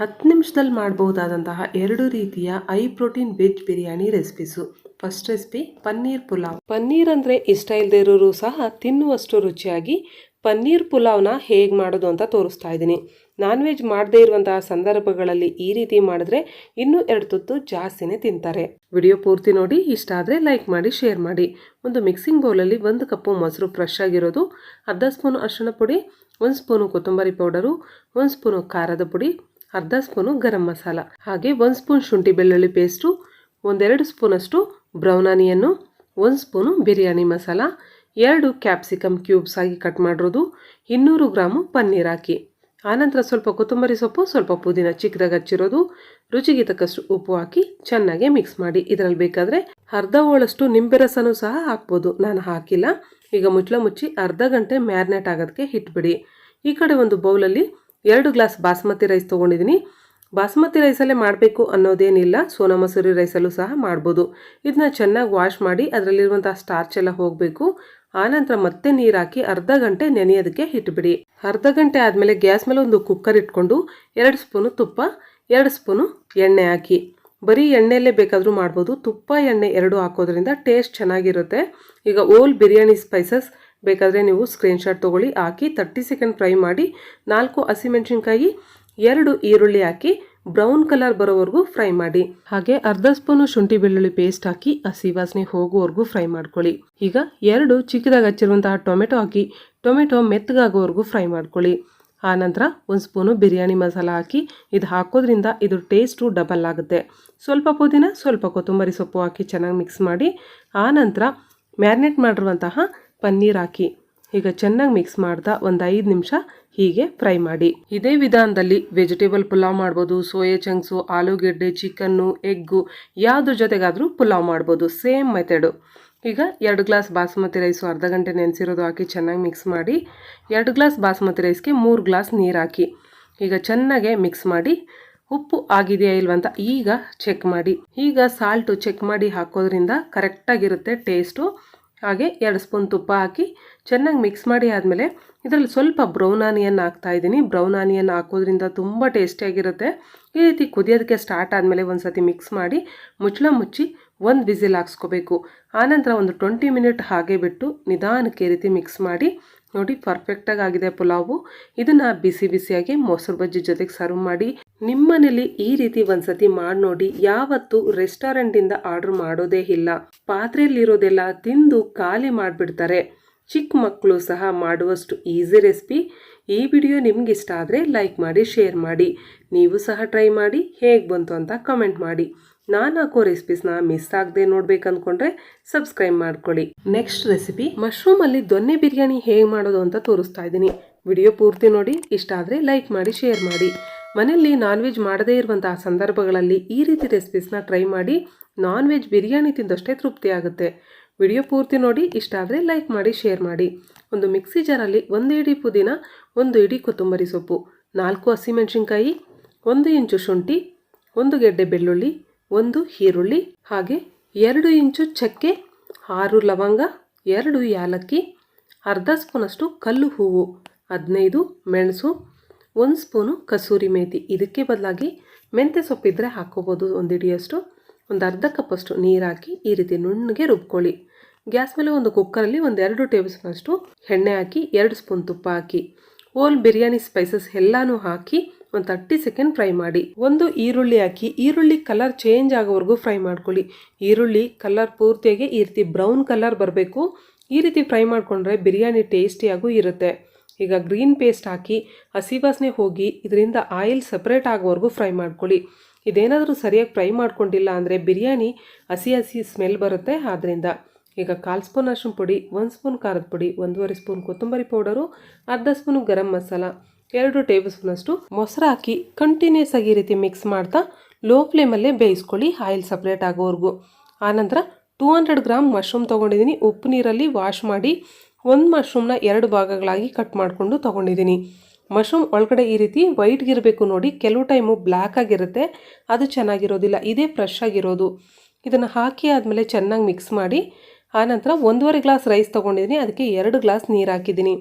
ಹತ್ತು ನಿಮಿಷದಲ್ಲಿ ಮಾಡಬಹುದಾದಂತಹ ಎರಡು ರೀತಿಯ high protein veg biryani recipes. First recipe paneer pulao. Paneer ಅಂದರೆ ಇಷ್ಟ ಇಲ್ಲದೆ ಇರೋರು ಸಹ ತಿನ್ನುವಷ್ಟು ರುಚಿಯಾಗಿ ಪನ್ನೀರ್ ಪುಲಾವ್ನ ಹೇಗೆ ಮಾಡೋದು ಅಂತ ತೋರಿಸ್ತಾ ಇದ್ದೀನಿ. ನಾನ್ ವೆಜ್ ಮಾಡದೇ ಇರುವಂತಹ ಸಂದರ್ಭಗಳಲ್ಲಿ ಈ ರೀತಿ ಮಾಡಿದ್ರೆ ಇನ್ನೂ ಎರಡು ತುತ್ತು ಜಾಸ್ತಿನೇ ತಿಂತಾರೆ. ವಿಡಿಯೋ ಪೂರ್ತಿ ನೋಡಿ, ಇಷ್ಟ ಆದರೆ ಲೈಕ್ ಮಾಡಿ, ಶೇರ್ ಮಾಡಿ. ಒಂದು ಮಿಕ್ಸಿಂಗ್ ಬೌಲಲ್ಲಿ ಒಂದು ಕಪ್ಪು ಮೊಸರು ಫ್ರೆಶ್ ಆಗಿರೋದು, ಅರ್ಧ ಸ್ಪೂನು ಅರಿಶಿಣ ಪುಡಿ, ಒಂದು ಸ್ಪೂನು ಕೊತ್ತಂಬರಿ ಪೌಡರು, ಒಂದು ಸ್ಪೂನು ಖಾರದ ಪುಡಿ ಅರ್ಧ ಸ್ಪೂನು ಗರಂ ಮಸಾಲ, ಹಾಗೆ ಒಂದು ಸ್ಪೂನ್ ಶುಂಠಿ ಬೆಳ್ಳುಳ್ಳಿ ಪೇಸ್ಟು, ಒಂದೆರಡು ಸ್ಪೂನಷ್ಟು ಬ್ರೌನ್ ಆನಿಯನ್ನು, ಒಂದು ಸ್ಪೂನು ಬಿರಿಯಾನಿ ಮಸಾಲ, ಎರಡು ಕ್ಯಾಪ್ಸಿಕಮ್ ಕ್ಯೂಬ್ಸ್ ಆಗಿ ಕಟ್ ಮಾಡಿರೋದು, ಇನ್ನೂರು ಗ್ರಾಮು ಪನ್ನೀರ್ ಹಾಕಿ. ಆನಂತರ ಸ್ವಲ್ಪ ಕೊತ್ತಂಬರಿ ಸೊಪ್ಪು, ಸ್ವಲ್ಪ ಪುದೀನ ಚಿಕ್ಕದಾಗಿ ಹಚ್ಚಿರೋದು, ರುಚಿಗೆ ತಕ್ಕಷ್ಟು ಉಪ್ಪು ಹಾಕಿ ಚೆನ್ನಾಗಿ ಮಿಕ್ಸ್ ಮಾಡಿ. ಇದರಲ್ಲಿ ಬೇಕಾದರೆ ಅರ್ಧ ಹೋಳಷ್ಟು ನಿಂಬೆ ರಸನೂ ಸಹ ಹಾಕ್ಬೋದು. ನಾನು ಹಾಕಿಲ್ಲ. ಈಗ ಮುಚ್ಚಳ ಮುಚ್ಚಿ ಅರ್ಧ ಗಂಟೆ ಮ್ಯಾರಿನೇಟ್ ಆಗೋದಕ್ಕೆ ಇಟ್ಬಿಡಿ. ಈ ಕಡೆ ಒಂದು ಬೌಲಲ್ಲಿ ಎರಡು ಗ್ಲಾಸ್ ಬಾಸ್ಮತಿ ರೈಸ್ ತೊಗೊಂಡಿದ್ದೀನಿ. ಬಾಸ್ಮತಿ ರೈಸಲ್ಲೇ ಮಾಡಬೇಕು ಅನ್ನೋದೇನಿಲ್ಲ. ಸೋನಾ ಮಸೂರಿ ರೈಸಲ್ಲೂ ಸಹ ಮಾಡ್ಬೋದು. ಇದನ್ನ ಚೆನ್ನಾಗಿ ವಾಶ್ ಮಾಡಿ ಅದರಲ್ಲಿರುವಂಥ ಸ್ಟಾರ್ಚ್ ಎಲ್ಲ ಹೋಗಬೇಕು. ಆನಂತರ ಮತ್ತೆ ನೀರು ಹಾಕಿ ಅರ್ಧ ಗಂಟೆ ನೆನೆಯೋದಕ್ಕೆ ಇಟ್ಬಿಡಿ. ಅರ್ಧ ಗಂಟೆ ಆದಮೇಲೆ ಗ್ಯಾಸ್ ಮೇಲೆ ಒಂದು ಕುಕ್ಕರ್ ಇಟ್ಕೊಂಡು ಎರಡು ಸ್ಪೂನು ತುಪ್ಪ, ಎರಡು ಸ್ಪೂನು ಎಣ್ಣೆ ಹಾಕಿ. ಬರೀ ಎಣ್ಣೆಯಲ್ಲೇ ಬೇಕಾದರೂ ಮಾಡ್ಬೋದು. ತುಪ್ಪ, ಎಣ್ಣೆ ಎರಡು ಹಾಕೋದ್ರಿಂದ ಟೇಸ್ಟ್ ಚೆನ್ನಾಗಿರುತ್ತೆ. ಈಗ ಓಲ್ ಬಿರಿಯಾನಿ ಸ್ಪೈಸಸ್ ಬೇಕಾದರೆ ನೀವು ಸ್ಕ್ರೀನ್ಶಾಟ್ ತೊಗೊಳ್ಳಿ, ಹಾಕಿ ತರ್ಟಿ ಸೆಕೆಂಡ್ ಫ್ರೈ ಮಾಡಿ, ನಾಲ್ಕು ಹಸಿಮೆಣಸಿನ್ಕಾಯಿ ಎರಡು ಈರುಳ್ಳಿ ಹಾಕಿ ಬ್ರೌನ್ ಕಲರ್ ಬರೋವರೆಗೂ ಫ್ರೈ ಮಾಡಿ. ಹಾಗೆ ಅರ್ಧ ಸ್ಪೂನು ಶುಂಠಿ ಬೆಳ್ಳುಳ್ಳಿ ಪೇಸ್ಟ್ ಹಾಕಿ ಹಸಿ ವಾಸನೆ ಹೋಗುವವರೆಗೂ ಫ್ರೈ ಮಾಡ್ಕೊಳ್ಳಿ. ಈಗ ಎರಡು ಚಿಕ್ಕದಾಗಿ ಹಚ್ಚಿರುವಂತಹ ಟೊಮೆಟೊ ಹಾಕಿ, ಟೊಮೆಟೊ ಮೆತ್ತಗಾಗೋವರೆಗೂ ಫ್ರೈ ಮಾಡ್ಕೊಳ್ಳಿ. ಆನಂತರ ಒಂದು ಸ್ಪೂನು ಬಿರಿಯಾನಿ ಮಸಾಲ ಹಾಕಿ, ಇದು ಹಾಕೋದ್ರಿಂದ ಇದು ಟೇಸ್ಟು ಡಬಲ್ ಆಗುತ್ತೆ. ಸ್ವಲ್ಪ ಪುದೀನ, ಸ್ವಲ್ಪ ಕೊತ್ತಂಬರಿ ಸೊಪ್ಪು ಹಾಕಿ ಚೆನ್ನಾಗಿ ಮಿಕ್ಸ್ ಮಾಡಿ ಆನಂತರ ಮ್ಯಾರಿನೇಟ್ ಮಾಡಿರುವಂತಹ ಪನ್ನೀರ್ ಹಾಕಿ. ಈಗ ಚೆನ್ನಾಗಿ ಮಿಕ್ಸ್ ಮಾಡ್ತಾ ಒಂದು ಐದು ನಿಮಿಷ ಹೀಗೆ ಫ್ರೈ ಮಾಡಿ. ಇದೇ ವಿಧಾನದಲ್ಲಿ ವೆಜಿಟೇಬಲ್ ಪುಲಾವ್ ಮಾಡ್ಬೋದು, ಸೋಯಾ ಚಂಕ್ಸು, ಆಲೂಗೆಡ್ಡೆ, ಚಿಕನ್ನು, ಎಗ್ಗು, ಯಾವುದ್ರ ಜೊತೆಗಾದರೂ ಪುಲಾವ್ ಮಾಡ್ಬೋದು. ಸೇಮ್ ಮೆಥಡು ಈಗ ಎರಡು ಗ್ಲಾಸ್ ಬಾಸುಮತಿ ರೈಸು ಅರ್ಧ ಗಂಟೆ ನೆನೆಸಿರೋದು ಹಾಕಿ ಚೆನ್ನಾಗಿ ಮಿಕ್ಸ್ ಮಾಡಿ. ಎರಡು ಗ್ಲಾಸ್ ಬಾಸುಮತಿ ರೈಸ್ಗೆ ಮೂರು ಗ್ಲಾಸ್ ನೀರು ಹಾಕಿ. ಈಗ ಚೆನ್ನಾಗೆ ಮಿಕ್ಸ್ ಮಾಡಿ. ಉಪ್ಪು ಆಗಿದೆಯಾ ಇಲ್ವಂತ ಈಗ ಚೆಕ್ ಮಾಡಿ. ಈಗ ಸಾಲ್ಟು ಚೆಕ್ ಮಾಡಿ ಹಾಕೋದ್ರಿಂದ ಕರೆಕ್ಟಾಗಿರುತ್ತೆ ಟೇಸ್ಟು ಹಾಗೆ ಎರಡು ಸ್ಪೂನ್ ತುಪ್ಪ ಹಾಕಿ ಚೆನ್ನಾಗಿ ಮಿಕ್ಸ್ ಮಾಡಿ ಆದಮೇಲೆ ಇದರಲ್ಲಿ ಸ್ವಲ್ಪ ಬ್ರೌನ್ ಆನಿಯನ್ ಹಾಕ್ತಾ ಇದ್ದೀನಿ. ಬ್ರೌನ್ ಆನಿಯನ್ ಹಾಕೋದ್ರಿಂದ ತುಂಬ ಟೇಸ್ಟಿಯಾಗಿರುತ್ತೆ ಈ ರೀತಿ ಕುದಿಯೋದಕ್ಕೆ ಸ್ಟಾರ್ಟ್ ಆದಮೇಲೆ ಒಂದು ಸತಿ ಮಿಕ್ಸ್ ಮಾಡಿ ಮುಚ್ಚಳ ಮುಚ್ಚಿ ಒಂದು ವಿಸಿಲ್ ಹಾಕ್ಸ್ಕೋಬೇಕು. ಆನಂತರ ಒಂದು ಟ್ವೆಂಟಿ ಮಿನಿಟ್ ಹಾಗೆ ಬಿಟ್ಟು ನಿಧಾನಕ್ಕೆ ರೀತಿ ಮಿಕ್ಸ್ ಮಾಡಿ ನೋಡಿ ಪರ್ಫೆಕ್ಟಾಗಿ ಆಗಿದೆ ಪುಲಾವು. ಇದನ್ನು ಬಿಸಿ ಬಿಸಿಯಾಗಿ ಮೊಸರು ಬಜ್ಜಿ ಜೊತೆಗೆ ಸರ್ವ್ ಮಾಡಿ, ನಿಮ್ಮನೇಲಿ ಈ ರೀತಿ ಒಂದ್ಸತಿ ಮಾಡಿ ನೋಡಿ, ಯಾವತ್ತು ರೆಸ್ಟೋರೆಂಟಿಂದ ಆರ್ಡರ್ ಮಾಡೋದೇ ಇಲ್ಲ. ಪಾತ್ರೆಯಲ್ಲಿರೋದೆಲ್ಲ ತಿಂದು ಖಾಲಿ ಮಾಡಿಬಿಡ್ತಾರೆ. ಚಿಕ್ಕ ಮಕ್ಕಳು ಸಹ ಮಾಡುವಷ್ಟು ಈಸಿ ರೆಸಿಪಿ ಈ ವಿಡಿಯೋ ನಿಮ್ಗೆ ಇಷ್ಟ ಆದರೆ ಲೈಕ್ ಮಾಡಿ ಶೇರ್ ಮಾಡಿ. ನೀವು ಸಹ ಟ್ರೈ ಮಾಡಿ, ಹೇಗೆ ಬಂತು ಅಂತ ಕಮೆಂಟ್ ಮಾಡಿ. ನಾನು ಹಾಕೋ ರೆಸಿಪೀಸ್ನ ಮಿಸ್ ಆಗದೆ ನೋಡ್ಬೇಕು ಅಂದ್ಕೊಂಡ್ರೆ ಸಬ್ಸ್ಕ್ರೈಬ್ ಮಾಡ್ಕೊಳ್ಳಿ. ನೆಕ್ಸ್ಟ್ ರೆಸಿಪಿ ಮಶ್ರೂಮಲ್ಲಿ ದೊನ್ನೆ ಬಿರಿಯಾನಿ ಹೇಗೆ ಮಾಡೋದು ಅಂತ ತೋರಿಸ್ತಾ ಇದ್ದೀನಿ. ವಿಡಿಯೋ ಪೂರ್ತಿ ನೋಡಿ, ಇಷ್ಟ ಆದರೆ ಲೈಕ್ ಮಾಡಿ ಶೇರ್ ಮಾಡಿ. ಮನೆಯಲ್ಲಿ ನಾನ್ ವೆಜ್ ಮಾಡದೇ ಇರುವಂತಹ ಸಂದರ್ಭಗಳಲ್ಲಿ ಈ ರೀತಿ ರೆಸಿಪೀಸ್ನ ಟ್ರೈ ಮಾಡಿ ನಾನ್ ವೆಜ್ ಬಿರಿಯಾನಿ ತಿಂದಷ್ಟೇ ತೃಪ್ತಿ ಆಗುತ್ತೆ. ವಿಡಿಯೋ ಪೂರ್ತಿ ನೋಡಿ, ಇಷ್ಟ ಆದರೆ ಲೈಕ್ ಮಾಡಿ ಶೇರ್ ಮಾಡಿ. ಒಂದು ಮಿಕ್ಸಿ ಜಾರಲ್ಲಿ ಒಂದು ಇಡೀ ಪುದೀನ, ಒಂದು ಇಡೀ ಕೊತ್ತಂಬರಿ ಸೊಪ್ಪು, ನಾಲ್ಕು ಹಸಿಮೆಣಸಿನ್ಕಾಯಿ ಒಂದು ಇಂಚು ಶುಂಠಿ, ಒಂದು ಗೆಡ್ಡೆ ಬೆಳ್ಳುಳ್ಳಿ ಒಂದು ಈರುಳ್ಳಿ, ಹಾಗೆ ಎರಡು ಇಂಚು ಚಕ್ಕೆ, ಆರು ಲವಂಗ, ಎರಡು ಯಾಲಕ್ಕಿ, ಅರ್ಧ ಸ್ಪೂನಷ್ಟು ಕಲ್ಲು ಹೂವು, ಹದಿನೈದು ಮೆಣಸು, ಒಂದು ಸ್ಪೂನು ಕಸೂರಿ ಮೇಥಿ ಇದಕ್ಕೆ ಬದಲಾಗಿ ಮೆಂತ್ಯ ಸೊಪ್ಪಿದ್ರೆ ಹಾಕೋಬೋದು ಒಂದು ಇಡಿಯಷ್ಟು ಒಂದು ಅರ್ಧ ಕಪ್ಪಷ್ಟು ನೀರು ಹಾಕಿ ಈ ರೀತಿ ನುಣ್ಣಗೆ ರುಬ್ಕೊಳ್ಳಿ. ಗ್ಯಾಸ್ ಮೇಲೆ ಒಂದು ಕುಕ್ಕರಲ್ಲಿ ಒಂದು ಎರಡು ಟೇಬಲ್ ಸ್ಪೂನಷ್ಟು ಎಣ್ಣೆ ಹಾಕಿ, ಎರಡು ಸ್ಪೂನ್ ತುಪ್ಪ ಹಾಕಿ ಓಲ್ ಬಿರಿಯಾನಿ ಸ್ಪೈಸಸ್ ಎಲ್ಲನೂ ಹಾಕಿ ಒಂದು ತರ್ಟಿ ಸೆಕೆಂಡ್ ಫ್ರೈ ಮಾಡಿ. ಒಂದು ಈರುಳ್ಳಿ ಹಾಕಿ, ಈರುಳ್ಳಿ ಕಲರ್ ಚೇಂಜ್ ಆಗೋವರೆಗೂ ಫ್ರೈ ಮಾಡ್ಕೊಳ್ಳಿ. ಈರುಳ್ಳಿ ಕಲರ್ ಪೂರ್ತಿಯಾಗಿ ಈ ರೀತಿ ಬ್ರೌನ್ ಕಲರ್ ಬರಬೇಕು. ಈ ರೀತಿ ಫ್ರೈ ಮಾಡಿಕೊಂಡ್ರೆ ಬಿರಿಯಾನಿ ಟೇಸ್ಟಿಯಾಗೂ ಇರುತ್ತೆ. ಈಗ ಗ್ರೀನ್ ಪೇಸ್ಟ್ ಹಾಕಿ, ಹಸಿ ವಾಸನೆ ಹೋಗಿ ಇದರಿಂದ ಆಯಿಲ್ ಸಪ್ರೇಟ್ ಆಗೋವರೆಗೂ ಫ್ರೈ ಮಾಡ್ಕೊಳ್ಳಿ. ಇದೇನಾದರೂ ಸರಿಯಾಗಿ ಫ್ರೈ ಮಾಡ್ಕೊಂಡಿಲ್ಲ ಅಂದರೆ ಬಿರಿಯಾನಿ ಹಸಿ ಹಸಿ ಸ್ಮೆಲ್ ಬರುತ್ತೆ ಆದ್ದರಿಂದ ಈಗ ಕಾಲು ಸ್ಪೂನ್ ಅರಿಶಿನ ಪುಡಿ, ಒಂದು ಸ್ಪೂನ್ ಖಾರದ ಪುಡಿ, ಒಂದೂವರೆ ಸ್ಪೂನ್ ಕೊತ್ತಂಬರಿ ಪೌಡರು ಅರ್ಧ ಸ್ಪೂನು ಗರಂ ಮಸಾಲ ಎರಡು ಟೇಬಲ್ ಸ್ಪೂನಷ್ಟು ಮೊಸರು ಹಾಕಿ ಕಂಟಿನ್ಯೂಸ್ ಆಗಿ ಈ ರೀತಿ ಮಿಕ್ಸ್ ಮಾಡ್ತಾ ಲೋ ಫ್ಲೇಮಲ್ಲೇ ಬೇಯಿಸ್ಕೊಳ್ಳಿ. ಆಯಿಲ್ ಸಪ್ರೇಟ್ ಆಗೋವರೆಗೂ. ಆನಂತರ ಟೂ ಹಂಡ್ರೆಡ್ ಗ್ರಾಮ್ ಮಶ್ರೂಮ್ ತೊಗೊಂಡಿದ್ದೀನಿ. ಉಪ್ಪು ನೀರಲ್ಲಿ ವಾಶ್ ಮಾಡಿ ಒಂದು ಮಶ್ರೂಮ್ನ ಎರಡು ಭಾಗಗಳಾಗಿ ಕಟ್ ಮಾಡಿಕೊಂಡು ತೊಗೊಂಡಿದ್ದೀನಿ. ಮಶ್ರೂಮ್ ಒಳಗಡೆ ಈ ರೀತಿ ವೈಟ್ಗಿರಬೇಕು ನೋಡಿ. ಕೆಲವು ಟೈಮು ಬ್ಲ್ಯಾಕ್ ಆಗಿರುತ್ತೆ. ಅದು ಚೆನ್ನಾಗಿರೋದಿಲ್ಲ. ಇದೇ ಫ್ರೆಶ್ ಆಗಿರೋದು. ಇದನ್ನು ಹಾಕಿ ಆದಮೇಲೆ ಚೆನ್ನಾಗಿ ಮಿಕ್ಸ್ ಮಾಡಿ ಆನಂತರ ಒಂದೂವರೆ ಗ್ಲಾಸ್ ರೈಸ್ ತೊಗೊಂಡಿದ್ದೀನಿ. ಅದಕ್ಕೆ ಎರಡು ಗ್ಲಾಸ್ ನೀರು ಹಾಕಿದ್ದೀನಿ.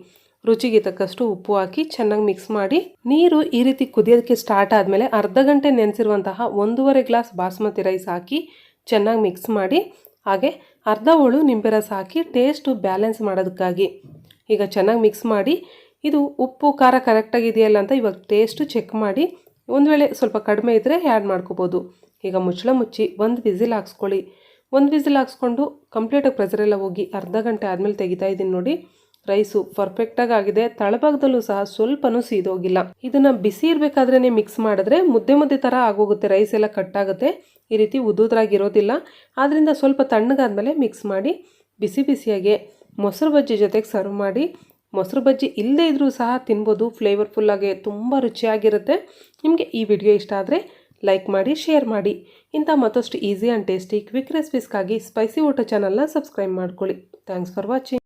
ರುಚಿಗೆ ತಕ್ಕಷ್ಟು ಉಪ್ಪು ಹಾಕಿ ಚೆನ್ನಾಗಿ ಮಿಕ್ಸ್ ಮಾಡಿ ನೀರು ಈ ರೀತಿ ಕುದಿಯೋದಕ್ಕೆ ಸ್ಟಾರ್ಟ್ ಆದಮೇಲೆ ಅರ್ಧ ಗಂಟೆ ನೆನೆಸಿರುವಂತಹ ಒಂದೂವರೆ ಗ್ಲಾಸ್ ಬಾಸ್ಮತಿ ರೈಸ್ ಹಾಕಿ ಚೆನ್ನಾಗಿ ಮಿಕ್ಸ್ ಮಾಡಿ, ಹಾಗೆ ಅರ್ಧ ಹೋಳು ನಿಂಬೆ ರಸ ಹಾಕಿ ಟೇಸ್ಟು ಬ್ಯಾಲೆನ್ಸ್ ಮಾಡೋದಕ್ಕಾಗಿ. ಈಗ ಚೆನ್ನಾಗಿ ಮಿಕ್ಸ್ ಮಾಡಿ, ಇದು ಉಪ್ಪು ಖಾರ ಕರೆಕ್ಟಾಗಿದೆಯಲ್ಲ ಅಂತ ಇವಾಗ ಟೇಸ್ಟು ಚೆಕ್ ಮಾಡಿ, ಒಂದು ವೇಳೆ ಸ್ವಲ್ಪ ಕಡಿಮೆ ಇದ್ದರೆ ಆ್ಯಡ್ ಮಾಡ್ಕೋಬೋದು. ಈಗ ಮುಚ್ಚಳ ಮುಚ್ಚಿ ಒಂದು ವಿಸಿಲ್ ಹಾಕ್ಸ್ಕೊಳ್ಳಿ. ಒಂದು ವಿಸಿಲ್ ಹಾಕ್ಸ್ಕೊಂಡು ಕಂಪ್ಲೀಟಾಗಿ ಪ್ರೆಸರೆಲ್ಲ ಹೋಗಿ ಅರ್ಧ ಗಂಟೆ ಆದಮೇಲೆ ತೆಗಿತಾ ಇದ್ದೀನಿ ನೋಡಿ. ರೈಸು ಪರ್ಫೆಕ್ಟಾಗಿ ಆಗಿದೆ ತಳಭಾಗದಲ್ಲೂ ಸಹ ಸ್ವಲ್ಪನೂ ಸೀದೋಗಿಲ್ಲ. ಇದನ್ನು ಬಿಸಿ ಇರಬೇಕಾದ್ರೇ ಮಿಕ್ಸ್ ಮಾಡಿದ್ರೆ ಮುದ್ದೆ ಮುದ್ದೆ ಥರ ಆಗೋಗುತ್ತೆ. ರೈಸ್ ಎಲ್ಲ ಕಟ್ಟಾಗುತ್ತೆ ಈ ರೀತಿ ಉದ್ದುದ್ರಾಗಿರೋದಿಲ್ಲ ಆದ್ದರಿಂದ ಸ್ವಲ್ಪ ತಣ್ಣಗಾದ್ಮೇಲೆ ಮಿಕ್ಸ್ ಮಾಡಿ ಬಿಸಿ ಬಿಸಿಯಾಗೆ ಮೊಸರು ಬಜ್ಜಿ ಜೊತೆಗೆ ಸರ್ವ್ ಮಾಡಿ. ಮೊಸರು ಬಜ್ಜಿ ಇಲ್ಲದೇ ಇದ್ದರೂ ಸಹ ತಿನ್ಬೋದು. ಫ್ಲೇವರ್ಫುಲ್ಲಾಗಿ ತುಂಬ ರುಚಿಯಾಗಿರುತ್ತೆ. ನಿಮಗೆ ಈ ವಿಡಿಯೋ ಇಷ್ಟ ಆದರೆ ಲೈಕ್ ಮಾಡಿ ಶೇರ್ ಮಾಡಿ. ಇಂಥ ಮತ್ತಷ್ಟು ಈಸಿ ಆ್ಯಂಡ್ ಟೇಸ್ಟಿ ಕ್ವಿಕ್ ರೆಸಿಪೀಸ್ಗಾಗಿ ಸ್ಪೈಸಿ ಊಟ ಚಾನಲ್ನ ಸಬ್ಸ್ಕ್ರೈಬ್ ಮಾಡ್ಕೊಳ್ಳಿ. Thanks for watching